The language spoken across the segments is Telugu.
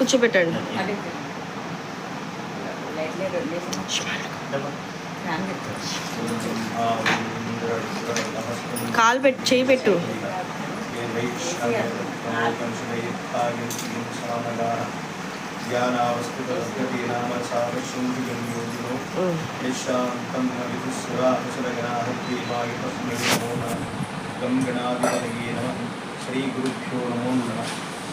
కూర్చోబెట్టండి. అదే పెట్టు కాలు పెట్టు చేయి పెట్టు. శ్రీ గురుభ్యో నమో నమః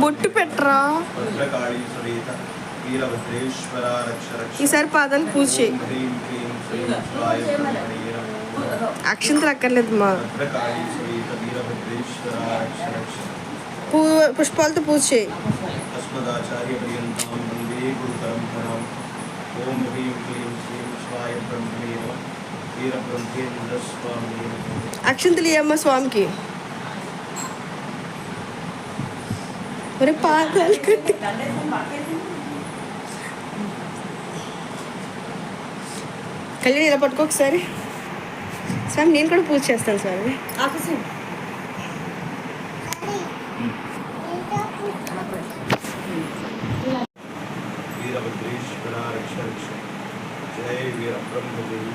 బొట్టు పెట్టరా? ఈసారి పాదాలు పూజ చేయి. అక్షంతలు అక్కర్లేదు మా. పుష్పాలతో పూజ చేయి. ఓం హ్రీం క్లీం శ్రీం శివాయ బ్రహ్మణే అక్షంతలు ఇయ్యమ్మ స్వామికి. ఒరే పాదాలు కట్టి. కళ్యాణ్ ఇలా పట్టుకో ఒకసారి. స్వామి నేను కూడా పూజ చేస్తాను స్వామి. వీరభద్రేశ్వర రక్ష రక్ష జయ వీరబ్రహ్మదేవి.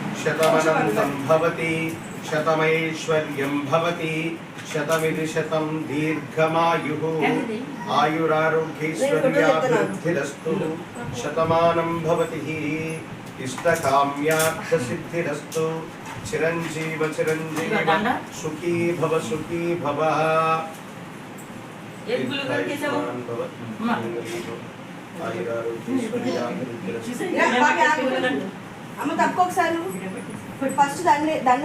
शतमनं सम्भवति शतमैश्वर्यं भवति शतमिति शतं दीर्घमायुः आयुरारोग्यैश्वर्याभिवृद्धिरस्तु शतमानं भवति इष्टकाम्यार्थसिद्धिरस्तु चिरञ्जीव चिरञ्जीव सुखी भव सुखी भव। आयुरारोग्यैश्वर्याभिवृद्धिरस्तु। అమ్మా. తక్కువ ఒకసారి ఫస్ట్ దండ దండ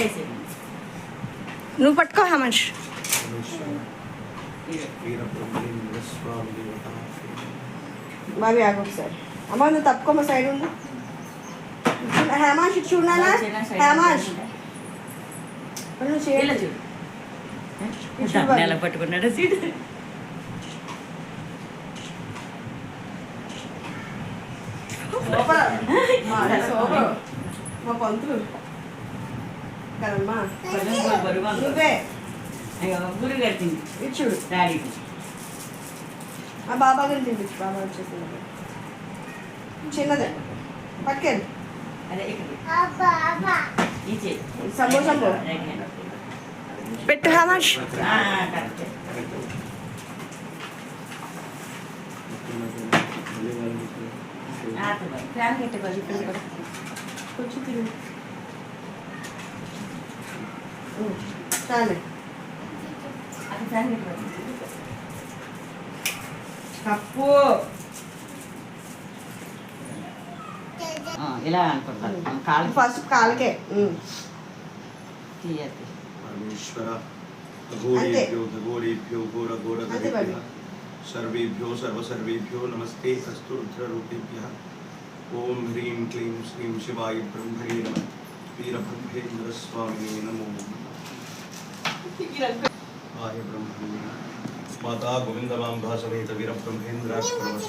వేసేది. నువ్వు పట్టుకో హమష్ బాబీ ఆగు ఒకసారి. అమ్మ నువ్వు తప్పుకోమ్మ సైడ్ ఉండు. హేమాష్ చూడాలా హేమాష్ నువ్వు ఇలా చేయాలి చూడు. దండ మా పంతులు కదమ్మా కొంచెం బరువు ఉంది. నువ్వే అయ్యో, గురువు గారు తింది ఇది చూడు డాడీకి ఆ బాబా గారిని తినిపించు బాబా వచ్చేసింది చిన్నదే పట్టుకెళ్ళి అదే ఇక్కడ ఈ చేయి. సంబో, సంబో. Right hand. పెట్టు హమాష్ ఆ, కరెక్ట్. ఫ్యాన్ పెట్టే బాబు ఇక్కడ కూడా కొంచెం తిను ఉం, చాలే అక్కడ ఫ్యాన్ పెట్టు బాయ్. కప్పు ఆ, ఇలా అనుకుంటాను కాలు ఫస్ట్ కాలకే ఉం. తీయద్దు పరమేశ్వర ఘోరేభ్యో ఘోరేభ్యో ఘోర ఘోర అంతే బాబు. సర్వేభ్యో సర్వసర్వేభ్యో నమస్తే అస్తు రుద్రరూపేభ్య ओम ह्रीं क्लीं श्रीं शिवाय ब्रह्मणे नमः। वीरब्रह्मेन्द्रस्वामिने नमो नमः। ब्रह्मणे माता गोविन्दमाम्भा समेत वीरब्रह्मेन्द्राक्षरमस्